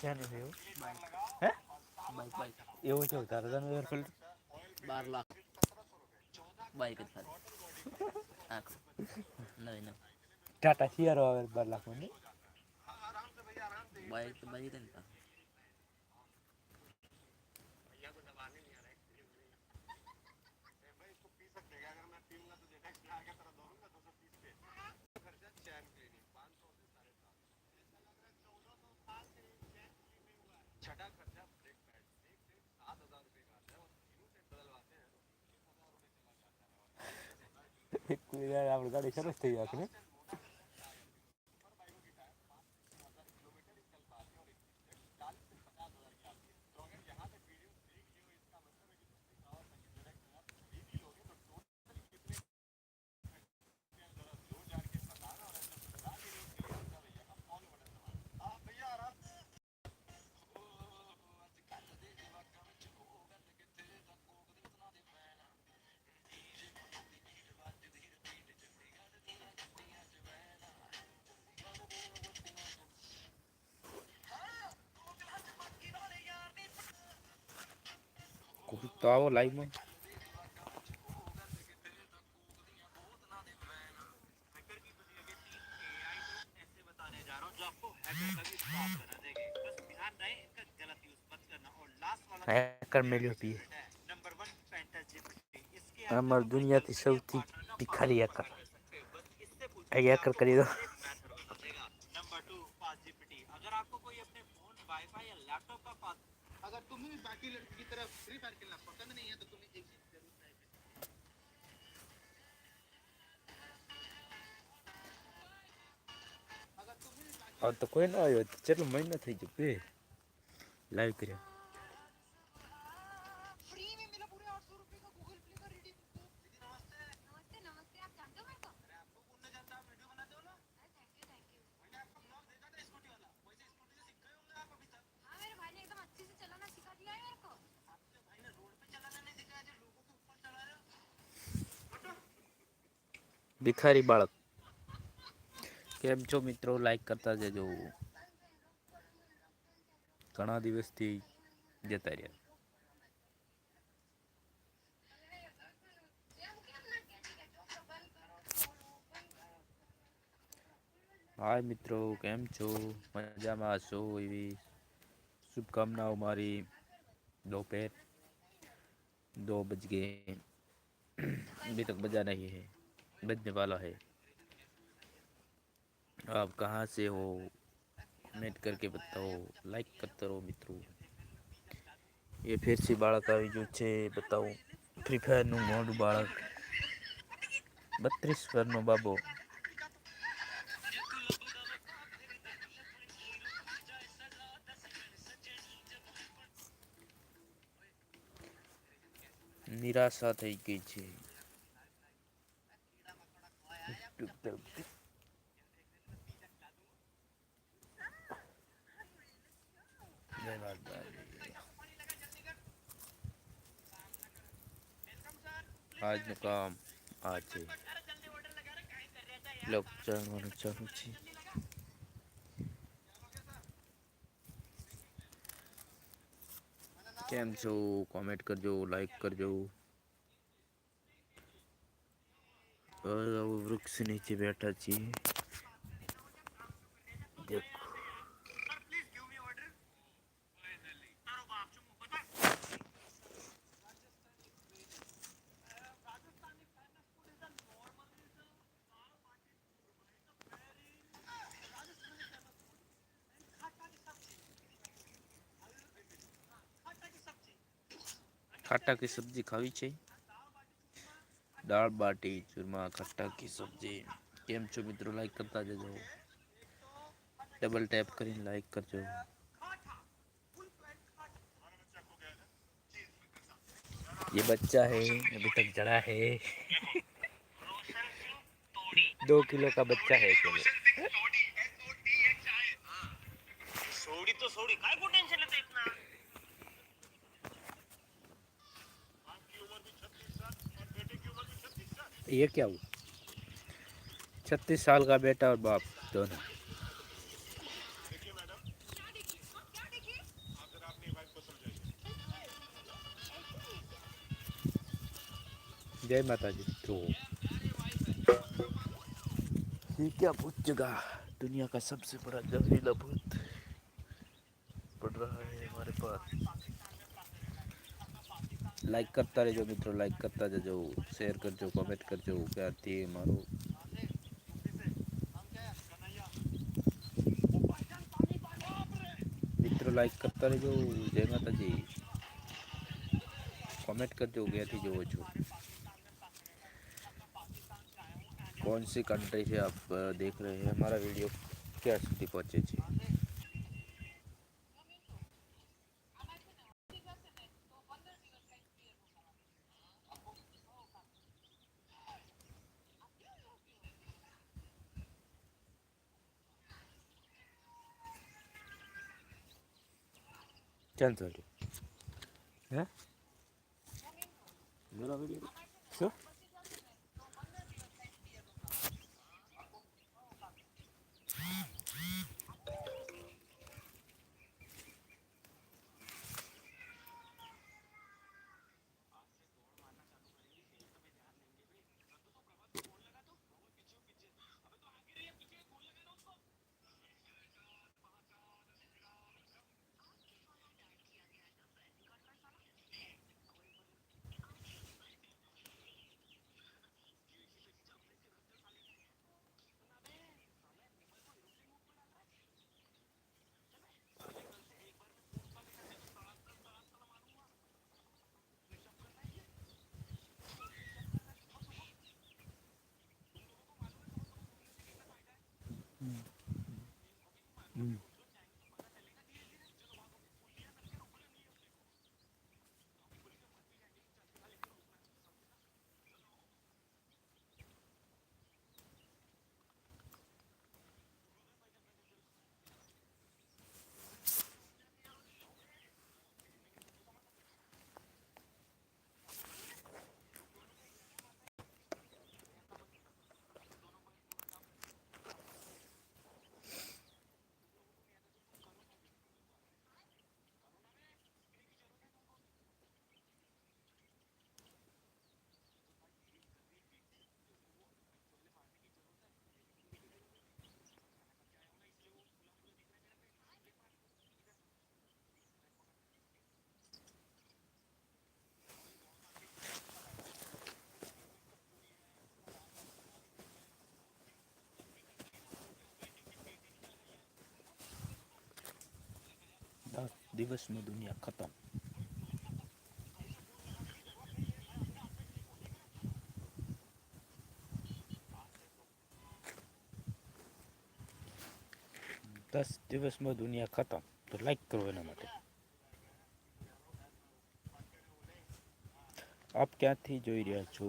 શેનું છે એવું હે? બાઇક બાઇક એવું છે તારે તને એર ફિલ્ટર બાર લાખ. બાઇક જ ખાલી નવી નવી. ટાટા શિયારો આવે બાર લાખ બાઇક તો બાજી તને આપણી ગાડી સરસ થઈ જાય ને कुछ तो आओ लाइव में हैकर मेरी होती है अमर दुनिया की सौती पिखर हैकर हैकर करी दो હવે તો કોઈ ના આવ્યો કેટલો મહિનો થઈ ગયો બે લાઈવ કર્યો ભિખારી બાળક કેમ છો મિત્રો લાઈક કરતા જજો ઘણા દિવસથી જતા રહ્યા હાય મિત્રો કેમ છો મજામાં છો એવી શુભકામનાઓ મારી दोपहर दो बज गए अभी तक बजा नहीं है बजने वाला है आप कहाँ से हो कमेंट करके बताओ લાઈક કરતા રહો મિત્રો એ ફેરસી બાળક આવી ગયું છે બતાવો ફ્રી ફાયરનું મોડું બાળક બત્રીસ વર્ષનો બાબો નિરાશા થઈ ગઈ છે આજનું કામ આ છે લોક ચણવાનું ચાલુ છે કેમ છો કોમેન્ટ કરજો લાઈક કરજો હવે વૃક્ષ નીચે બેઠા છીએ દેખો ખાટા की सब्जी ખાવી છે દાળ બાટી ચૂરમા ખટ્ટા की સબ્જી કેમ છો મિત્રો લાઈક કરતા જજો ડબલ ટેપ કરીને લાઈક કરજો ये बच्चा है अभी तक जड़ा है दो किलो का बच्चा है चलो सोडी तो सोडी काय को टेंशन लेते ये क्या हुआ? छत्तीस साल का बेटा और बाप दोनों। जय माता जी तो ये क्या भूत जगह? दुनिया का सबसे बड़ा जहरीला भूत લાઈક કરતા રહેજો મિત્રો લાઈક કરતા જજો શેર કરજો કોમેન્ટ કરજો પ્યારથી મારું મિત્રો લાઈક કરતા રહેજો જય માતાજી कमेंट करते हो गया थी जो છો कौन सी कंट्री से आप अ, देख रहे हैं हमारा वीडियो क्या સુધી પહોંચે છે ક્યાં ચાલ્યું હે? શું? Mm. દિવસમાં દુનિયા ખતમ. દસ દિવસમાં દુનિયા ખતમ. તો લાઈક કરો એના માટે. આપ ક્યાંથી જોઈ રહ્યા છો?